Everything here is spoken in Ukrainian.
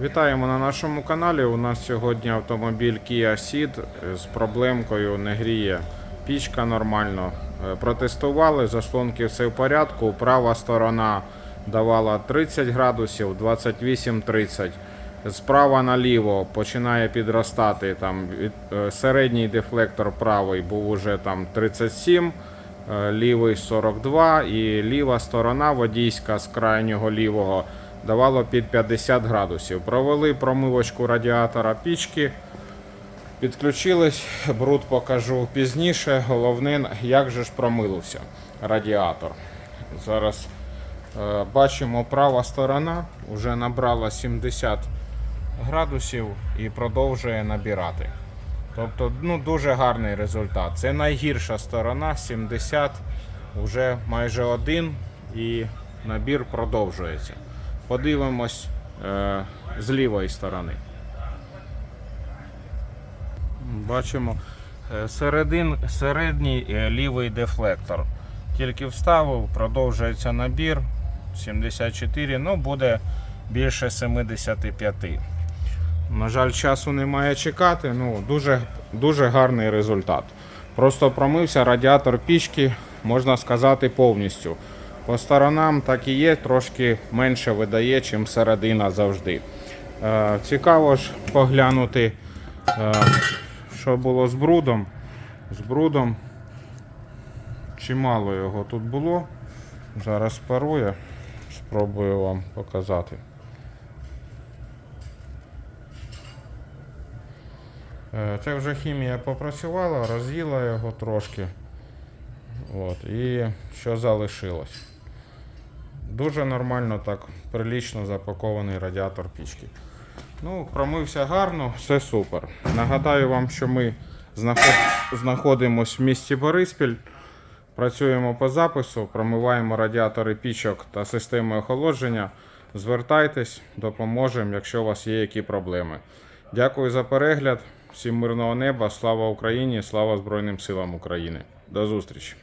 Вітаємо на нашому каналі. У нас сьогодні автомобіль Kia Ceed з проблемкою не гріє пічка нормально. Е, Протестували, заслонки все в порядку. Права сторона давала 30 градусів, 28-30. Справа наліво починає підростати. Там е, середній дефлектор правий був уже там 37, е, лівий 42 і ліва сторона водійська з крайнього лівого давало під 50 градусів. Провели промивочку радіатора пічки. Підключились, бруд покажу пізніше. Головне, як же ж промилився радіатор. Зараз е, бачимо, права сторона вже набрала 70 градусів і продовжує набирати. Тобто ну, дуже гарний результат. Це найгірша сторона, 70, вже майже один і набір продовжується. Подивимось е, з лівої сторони. Бачимо е, середин, середній е, лівий дефлектор. Тільки вставив, продовжується набір 74, ну буде більше 75. На жаль, часу немає чекати. Ну, дуже, дуже гарний результат. Просто промився радіатор пічки, можна сказати, повністю. По сторонам так і є, трошки менше видає, ніж середина завжди. Е, цікаво ж поглянути, е, що було з брудом. З брудом чимало його тут було. Зараз парує, спробую вам показати. Е, Це вже хімія попрацювала, роз'їла його трошки. От, і що залишилось. Дуже нормально так, прилічно запакований радіатор пічки. Ну, промився гарно, все супер. Нагадаю вам, що ми знаход... знаходимося в місті Бориспіль. Працюємо по запису, промиваємо радіатори пічок та системи охолодження. Звертайтесь, допоможемо, якщо у вас є які проблеми. Дякую за перегляд. Всім мирного неба, слава Україні, слава Збройним силам України. До зустрічі!